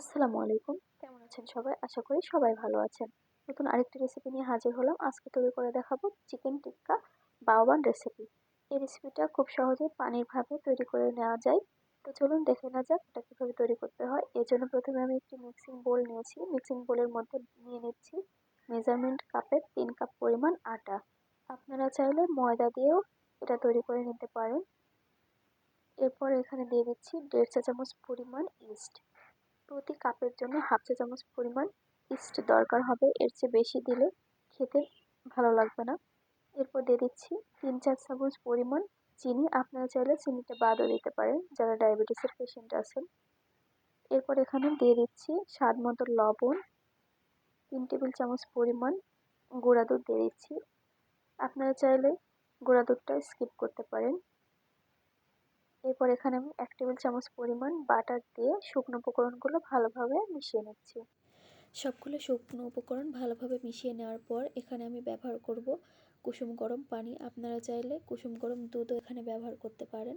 আসসালামু আলাইকুম। কেমন আছেন সবাই? আশা করি সবাই ভালো আছেন। নতুন আরেকটি রেসিপি নিয়ে হাজির হলাম। আজকে তৈরি করে দেখাবো চিকেন টিক্কা বাওবান রেসিপি এই রেসিপিটা খুব সহজে পানির ভাবে তৈরি করে নেওয়া যায়। তো চলুন দেখে নেওয়া যাক এটা কীভাবে তৈরি করতে হয়। এর জন্য প্রথমে আমি একটি মিক্সিং বোল নিয়েছি। মিক্সিং বোলের মধ্যে নিয়ে নিচ্ছি মেজারমেন্ট কাপের তিন কাপ পরিমাণ আটা। আপনারা চাইলে ময়দা দিয়েও এটা তৈরি করে নিতে পারেন। এরপর এখানে দিয়ে দিচ্ছি দেড় চা চামচ পরিমাণ ইস্ট প্রতি কাপের জন্য হাফ চা চামচ পরিমাণ ইস্ট দরকার হবে। এর চেয়ে বেশি দিলে খেতে ভালো লাগবে না। এরপর দিয়ে দিচ্ছি তিন চার চামচ পরিমাণ চিনি। আপনারা চাইলে চিনিটা বাদও দিতে পারেন, যারা ডায়াবেটিসের পেশেন্ট আছেন। এরপর এখানে দিয়ে দিচ্ছি স্বাদ মতো লবণ। তিন টেবিল চামচ পরিমাণ গুঁড়া দুধ দিয়ে দিচ্ছি। আপনারা চাইলে গুঁড়া দুধটা স্কিপ করতে পারেন। এরপর এখানে আমি এক টেবিল চামচ পরিমাণ বাটার দিয়ে শুকনো উপকরণগুলো ভালোভাবে মিশিয়ে নিচ্ছি। সবগুলো শুকনো উপকরণ ভালোভাবে মিশিয়ে নেওয়ার পর এখানে আমি ব্যবহার করব কুসুম গরম পানি। আপনারা চাইলে কুসুম গরম দুধও এখানে ব্যবহার করতে পারেন।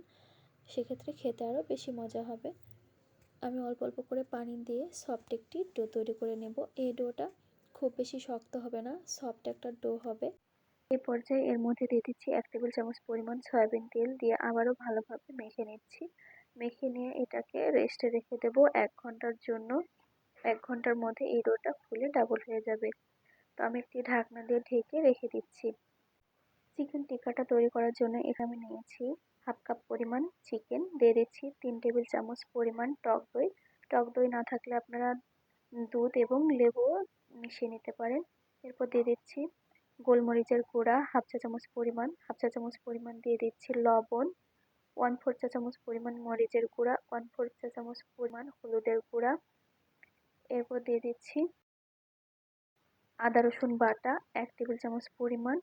সেক্ষেত্রে খেতে আরও বেশি মজা হবে। আমি অল্প অল্প করে পানি দিয়ে সফট একটি ডো তৈরি করে নেব। এই ডোটা খুব বেশি শক্ত হবে না, সফট একটা ডো হবে। এই পর্যায়ে এর মধ্যে দিয়ে দিচ্ছি এক টেবিল চামচ পরিমাণ সয়াবিন তেল দিয়ে আবারও ভালোভাবে মেখে নিচ্ছি। মেখে নিয়ে এটাকে রেস্টে রেখে দেবো এক ঘণ্টার জন্য। এক ঘণ্টার মধ্যে এই ডোটা ফুলে ডাবল হয়ে যাবে। তো আমি একটি ঢাকনা দিয়ে ঢেকে রেখে দিচ্ছি। চিকেন টিক্কাটা তৈরি করার জন্য এখানে নিয়েছি হাফ কাপ পরিমাণ চিকেন দিয়ে দিচ্ছি তিন টেবিল চামচ পরিমাণ টক দই। টক দই না থাকলে আপনারা দুধ এবং লেবু মিশিয়ে নিতে পারেন। এরপর দিয়ে দিচ্ছি গোলমরিচের গুঁড়া, হাফ চা চামচ পরিমাণ, হাফ চা চামচ পরিমাণ দিয়ে দিচ্ছি লবণ ওয়ান ফোর চা চামচ পরিমাণ মরিচের গুঁড়া ওয়ান ফোর চা চামচ পরিমাণ হলুদের গুঁড়া। এরপর দিয়ে দিচ্ছি আদা রসুন বাটা, এক টেবিল চামচ পরিমাণ।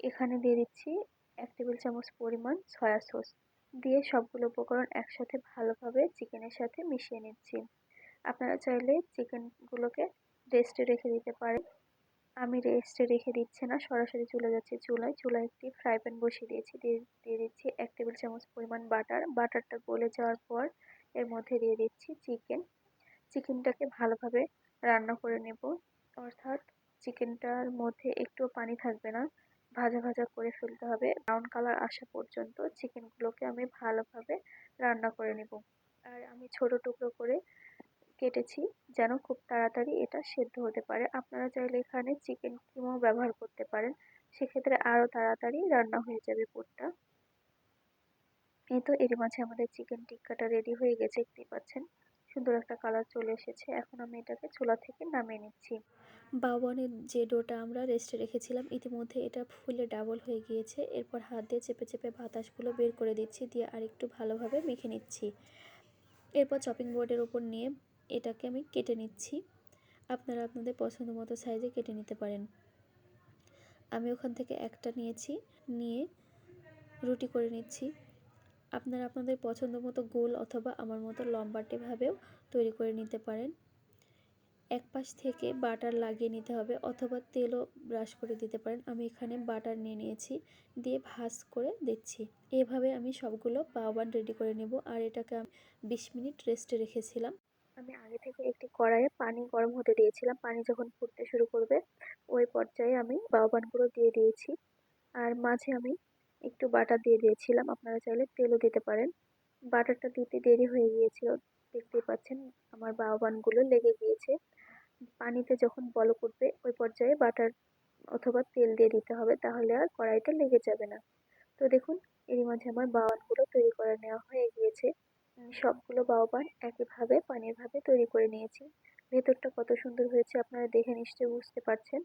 এখানে দিয়ে দিচ্ছি এক টেবিল চামচ পরিমাণ সয়া সস। দিয়ে সবগুলো উপকরণ একসাথে ভালোভাবে চিকেনের সাথে মিশিয়ে নিচ্ছি। আপনারা চাইলে চিকেনগুলোকে রেস্টে রেখে দিতে পারেন। আমি রেস্টে রেখে দিচ্ছি না, সরাসরি চলে যাচ্ছি চুলায়। চুলায় একটি ফ্রাই প্যান বসিয়ে দিয়েছি, দিয়ে দিয়ে দিচ্ছি এক টেবিল চামচ পরিমাণ বাটার বাটারটা গলে যাওয়ার পর এর মধ্যে দিয়ে দিচ্ছি চিকেন চিকেনটাকে ভালোভাবে রান্না করে নেব। অর্থাৎ চিকেনটার মধ্যে একটুও পানি থাকবে না, ভাজা ভাজা করে ফেলতে হবে। ব্রাউন কালার আসা পর্যন্ত চিকেনগুলোকে আমি ভালোভাবে রান্না করে নেব। আর আমি ছোট টুকরো করে কেটেছি যেন খুব তাড়াতাড়ি এটা সেদ্ধ হতে পারে। আপনারা চাইলে এখানে চিকেন কিমাও ব্যবহার করতে পারেন। সেক্ষেত্রে আরও তাড়াতাড়ি রান্না হয়ে যাবে পুরটা। এই তো এর মাঝে আমাদের চিকেন টিক্কাটা রেডি হয়ে গেছে, দেখতেই পাচ্ছেন। সুন্দর একটা কালার চলে এসেছে। এখন আমি এটাকে চুলা থেকে নামিয়ে নিচ্ছি। বাবনের যে ডোটা আমরা রেস্টে রেখেছিলাম, ইতিমধ্যে এটা ফুলে ডাবল হয়ে গিয়েছে। এরপর হাত দিয়ে চেপে চেপে বাতাসগুলো বের করে দিচ্ছি, দিয়ে আর একটু ভালোভাবে মেখে নিচ্ছি। এরপর চপিং বোর্ডের ওপর নিয়ে এটাকে আমি কেটে নিচ্ছি। আপনারা আপনাদের পছন্দ মতো সাইজে কেটে নিতে পারেন। আমি ওখান থেকে একটা নিয়েছি, নিয়ে রুটি করে নিচ্ছি। আপনারা আপনাদের পছন্দ মতো গোল অথবা আমার মতো লম্বাটেভাবেও তৈরি করে নিতে পারেন। এক পাশ থেকে বাটার লাগিয়ে নিতে হবে অথবা তেলও ব্রাশ করে দিতে পারেন। আমি এখানে বাটার নিয়ে নিয়েছি, দিয়ে ভাজ করে দিচ্ছি। এভাবে আমি সবগুলো পাওয়ান রেডি করে নেব। আর এটাকে আমি বিশ মিনিট রেস্টে রেখেছিলাম। আমি আগে থেকে একটি কড়াইয়ে পানি গরম হতে দিয়েছিলাম। পানি যখন ফুটতে শুরু করবে, ওই পর্যায়ে আমি বাউবানগুলো দিয়ে দিয়েছি। আর মাঝে আমি একটু বাটার দিয়ে দিয়েছিলাম। আপনারা চাইলে তেলও দিতে পারেন। বাটারটা দিতে দেরি হয়ে গিয়েছিল। দেখতেই পাচ্ছেন, আমার বাউবানগুলো লেগে গিয়েছে। পানিতে যখন বল করবে, ওই পর্যায়ে বাটার অথবা তেল দিয়ে দিতে হবে। তাহলে আর কড়াইটা লেগে যাবে না। তো দেখুন, এরই মাঝে আমার বাওয়ানগুলো তৈরি করে নেওয়া হয়ে গিয়েছে। সবগুলো বাওবান একইভাবে পানির ভাবে তৈরি করে নিয়েছি। ভেতরটা কত সুন্দর হয়েছে আপনারা দেখে নিশ্চয়ই বুঝতে পারছেন।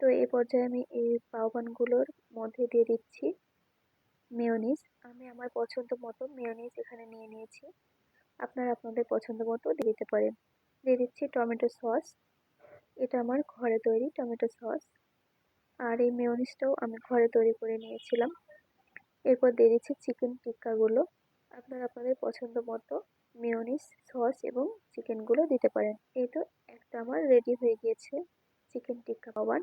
তো এই পর্যায়ে আমি এই বাওবানগুলোর মধ্যে দিয়ে দিচ্ছি মেয়নিজ। আমি আমার পছন্দ মতো মেয়নিজ এখানে নিয়ে নিয়েছি। আপনারা আপনাদের পছন্দ মতো দিয়ে দিতে পারেন। দিয়ে দিচ্ছি টমেটো সস। এটা আমার ঘরে তৈরি টমেটো সস। আর এই মেয়নিজটাও আমি ঘরে তৈরি করে নিয়েছিলাম। এরপর দিয়ে দিচ্ছি চিকেন টিক্কাগুলো। আপনারা আপনাদের পছন্দ মতো মিওনিস সস এবং চিকেনগুলো দিতে পারেন। এই তো একটা আমার রেডি হয়ে গিয়েছে চিকেন টিক্কা কাবান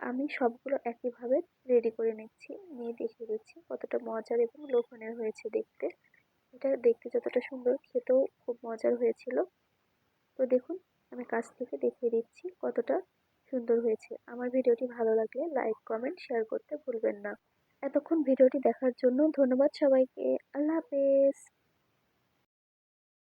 আমি সবগুলো একইভাবে রেডি করে নিচ্ছি। নিয়ে দেখিয়ে দিচ্ছি কতটা মজার এবং লোভনীয় হয়েছে দেখতে। এটা দেখতে যতটা সুন্দর, খেতেও খুব মজার হয়েছিল। তো দেখুন, আমি কাছ থেকে দেখিয়ে দিচ্ছি কতটা সুন্দর হয়েছে। আমার ভিডিওটি ভালো লাগলে লাইক কমেন্ট শেয়ার করতে ভুলবেন না। এতক্ষণ ভিডিওটি দেখার জন্য ধন্যবাদ সবাইকে। আল্লাহ হাফেজ।